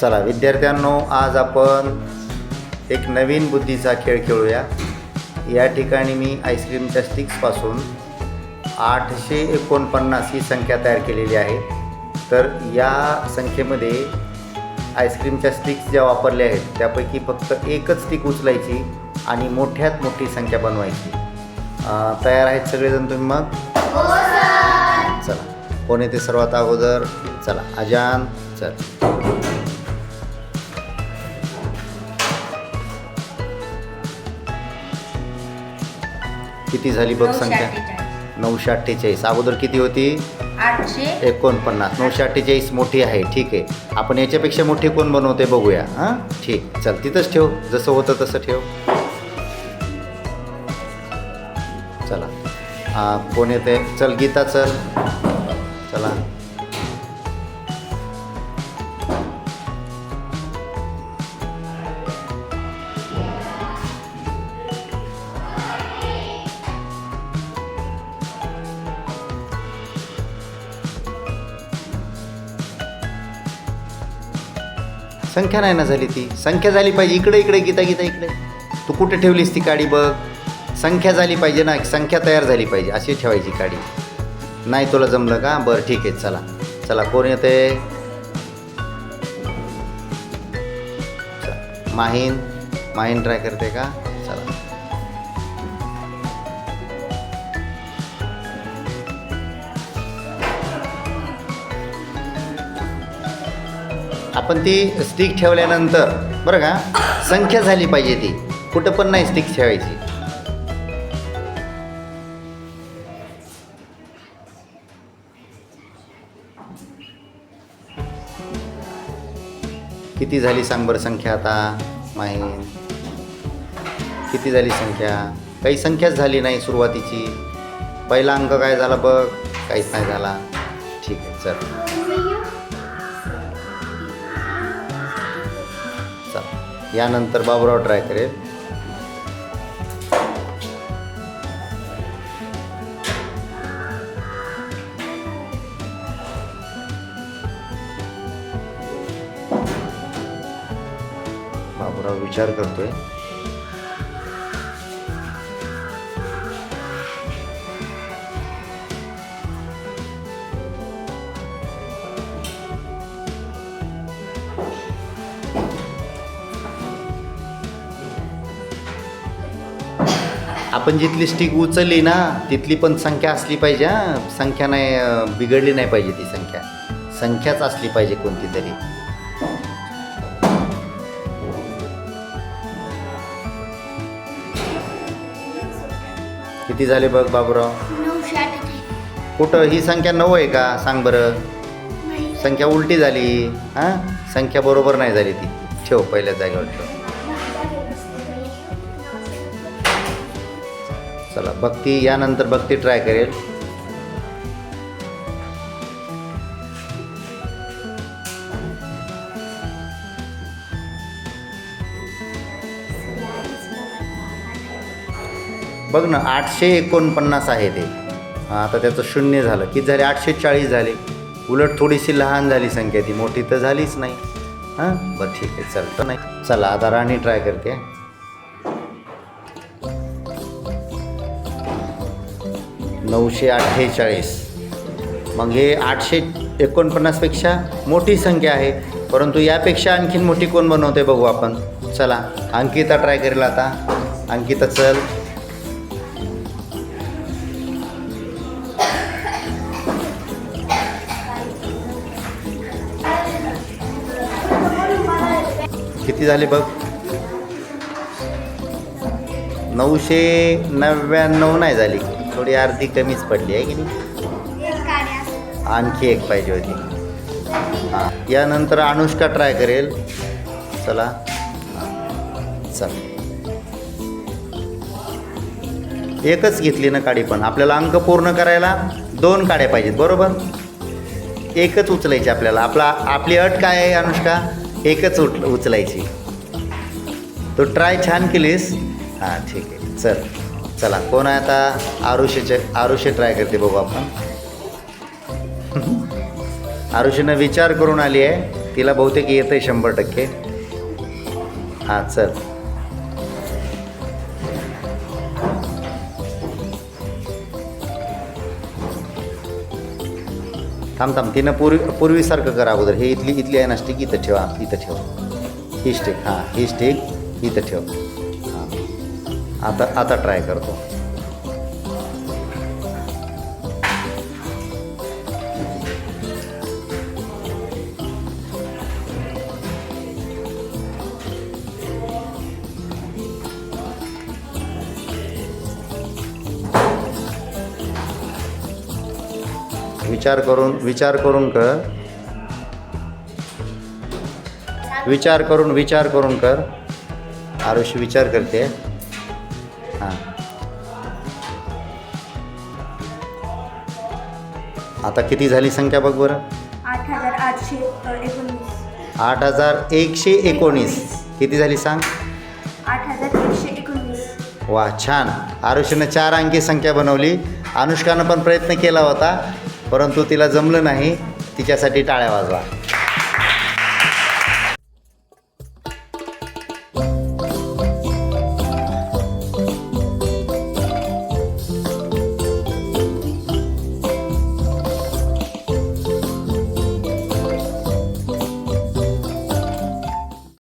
चला विद्यार्थ्यांनो आज आपण एक नवीन बुद्धीचा खेळ खेळूया. या ठिकाणी मी आईस्क्रीमच्या स्टिक्सपासून आठशे एकोणपन्नास ही संख्या तयार केलेली आहे. तर या संख्येमध्ये आईस्क्रीमच्या स्टिक्स ज्या वापरल्या आहेत त्यापैकी फक्त एकच स्टिक उचलायची आणि मोठ्यात मोठी संख्या बनवायची. तयार आहेत सगळेजण तुम्ही मग? चला कोण येते सर्वात अगोदर? चला अजान चल. किती झाली बघ संख्या. नऊशे अठ्ठेचाळीस. अगोदर किती होती? आठशे एकोणपन्नास. नऊशे अठ्ठेचाळीस मोठी आहे. ठीक आहे. आपण याच्यापेक्षा मोठी कोण बनवते बघूया. हां? ठीक. चल तिथंच ठेव. जसं होतं तसं ठेव. चला. हां कोण येते चल गीता चल. चला. संख्या नाही ना झाली ती. संख्या झाली पाहिजे. इकडे इकडे गीता गीता इकडे. तू कुठे ठेवलीस ती काडी बघ. संख्या झाली पाहिजे ना संख्या तयार झाली पाहिजे. अशी ठेवायची काडी. नाही तुला जमलं का? बरं ठीक आहे चला. चला कोण येते माहीन. माहीन ट्राय करते का? चला. आपण ती स्टिक ठेवल्यानंतर बरं का संख्या झाली पाहिजे ती. कुठं पण नाही स्टिक ठेवायची. किती झाली सांग बरं संख्या आता? माहीत किती झाली संख्या? काही संख्याच झाली नाही सुरुवातीची. पहिला अंक काय झाला बघ? काहीच नाही झाला. ठीक आहे चल. यानंतर बाबूराव ट्राय करेल. बाबूराव विचार करतोय. आपण जिथली स्टिक उचलली ना तिथली पण संख्या असली पाहिजे हां. संख्या नाही बिघडली नाही पाहिजे ती संख्या. संख्याच असली पाहिजे कोणती तरी किती झाले बघ बाबूराव? कुठं? ही संख्या नऊ आहे का? सांग बरं. संख्या उलटी झाली हां? संख्या बरोबर नाही झाली ती. ठेव पहिल्या जागेवर ठेव. चला भक्ती यानंतर भक्ती ट्राय करेल. बघ ना आठशे एकोणपन्नास आहे ते. आता त्याचं शून्य झालं. किती झाले? आठशे चाळीस झाले. उलट थोडीशी लहान झाली संख्या ती. मोठी तर झालीच नाही. हां? बरं ठीक आहे. चल तर नाही. चला आता राणी ट्राय करते. नऊशे अठ्ठेचाळीस. मग हे आठशे एकोणपन्नासपेक्षा मोठी संख्या आहे. परंतु यापेक्षा आणखीन मोठी कोण बनवते बघू आपण. चला अंकिता ट्राय करेल आता. अंकिता चल. किती झाले बघ? नऊशे नव्याण्णव नाही झाली. थोडी अर्धी कमीच पडली आहे की नाही? आणखी एक पाहिजे होती. हां. यानंतर अनुष्का ट्राय करेल. चला. चल. एकच घेतली ना काडी पण. आपल्याला अंक पूर्ण करायला दोन काड्या पाहिजेत बरोबर? एकच उचलायची आपल्याला. आपला आपली अट काय आहे अनुष्का? एकच उच उचलायची. तू ट्राय छान केलीस. हां ठीक आहे. चल. चला कोण आहे आता आरुषीचे आरुषी ट्राय करते बघू आपण. आरुषीनं विचार करून आली आहे तिला बहुतेक येतं आहे शंभर टक्के. हां चल. थांब थांब तिनं पूर्वी पूर्वीसारखं करा अगोदर. हे इथली इथली आहे ना स्टिक इथं ठेवा इथं ठेव. ही स्टिक हां ही स्टिक इथं ठेव. आता आता ट्राय करतो. विचार करून विचार करून कर. विचार करून विचार करून कर. आरुष विचार करते. हां. आता किती झाली संख्या बघ बरं? आठ हजार आठशे अ, एकोणवीस आठ हजार एकशे एकोणीस. किती झाली सांग? आठ हजार एकशे एकोणवीस वा छान. आरुषीनं चार अंकी संख्या बनवली. अनुष्कानं पण प्रयत्न केला होता परंतु तिला जमलं नाही. तिच्यासाठी टाळ्या वाजवा.